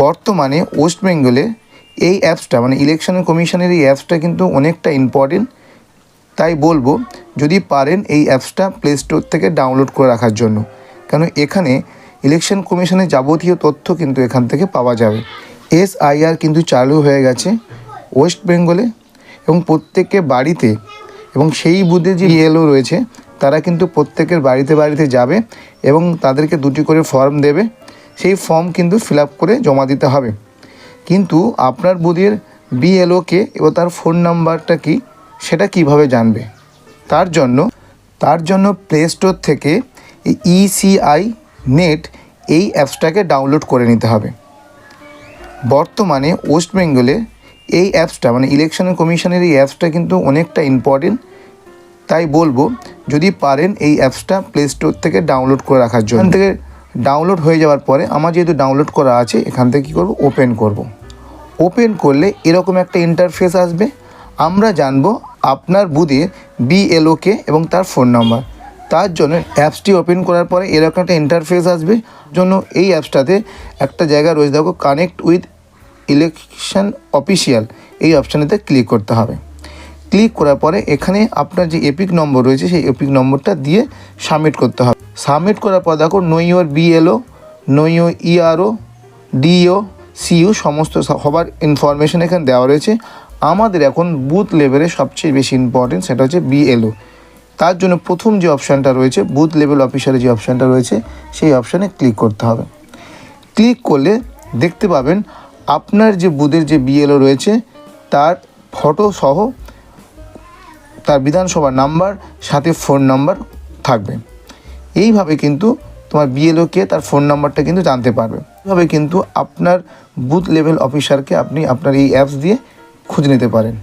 বর্তমানে ওয়েস্ট বেঙ্গলে এই অ্যাপসটা মানে ইলেকশন কমিশনের এই অ্যাপসটা কিন্তু অনেকটা ইম্পর্টেন্ট তাই বলব, যদি পারেন এই অ্যাপসটা প্লে স্টোর থেকে ডাউনলোড করে রাখার জন্য। কেন এখানে ইলেকশন কমিশনের যাবতীয় তথ্য কিন্তু এখান থেকে পাওয়া যাবে। এস আইআর কিন্তু চালু হয়ে গেছে ওয়েস্ট বেঙ্গলে এবং প্রত্যেকে বাড়িতে এবং সেই বুথে যে ইএলও রয়েছে, তারা কিন্তু প্রত্যেকের বাড়িতে বাড়িতে যাবে এবং তাদেরকে দুটি করে ফর্ম দেবে। সেই ফর্ম কিন্তু ফিল করে জমা দিতে হবে। কিন্তু আপনার বুথের বিএলওকে এবং তার ফোন নাম্বারটা কি, সেটা কীভাবে জানবে? তার জন্য তার জন্য প্লে স্টোর থেকে ইসিআই নেট এই অ্যাপসটাকে ডাউনলোড করে নিতে হবে। বর্তমানে ওয়েস্ট বেঙ্গলে এই অ্যাপসটা মানে ইলেকশন কমিশনের এই অ্যাপসটা কিন্তু অনেকটা ইম্পর্টেন্ট তাই বলব, যদি পারেন এই অ্যাপসটা প্লে স্টোর থেকে ডাউনলোড করে রাখার জন্য। থেকে ডাউনলোড হয়ে যাওয়ার পরে আমার যেহেতু ডাউনলোড করা আছে, এখান থেকে কী করব? ওপেন করব। ওপেন করলে এরকম একটা ইন্টারফেস আসবে। আমরা জানব আপনার বুথে বিএলওকে এবং তার ফোন নাম্বার তার জন্য অ্যাপসটি ওপেন করার পরে এরকম একটা ইন্টারফেস আসবে, জন্য এই অ্যাপসটাতে একটা জায়গা রয়েছে, দেখো কানেক্ট উইথ ইলেকশন অফিসিয়াল এই অপশানেতে ক্লিক করতে হবে। ক্লিক করার পরে এখানে আপনার যে এপিক নম্বর রয়েছে, সেই এপিক নম্বরটা দিয়ে সাবমিট করতে হবে। সাবমিট করার পর দেখো know your BLO know you ERO DO CU সমস্ত সবার ইনফরমেশন এখানে দেওয়া রয়েছে। আমাদের এখন বুথ লেভেলে সবচেয়ে বেশি ইম্পর্টেন্ট সেটা হচ্ছে বিএলও তার জন্য প্রথম যে অপশানটা রয়েছে বুথ লেভেল অফিসারের যে অপশানটা রয়েছে, সেই অপশানে ক্লিক করতে হবে। ক্লিক করলে দেখতে পাবেন, আপনার যে বুথের যে বিএলও রয়েছে, তার ফটো সহ তার বিধানসভা নাম্বার, সাথে ফোন নাম্বার থাকবে। এইভাবে কিন্তু তোমার বিএলওকে তার ফোন নাম্বারটা কিন্তু জানতে পারবে। এইভাবে কিন্তু আপনার বুথ লেভেল অফিসারকে আপনি আপনার এই অ্যাপস দিয়ে খুঁজে নিতে পারেন।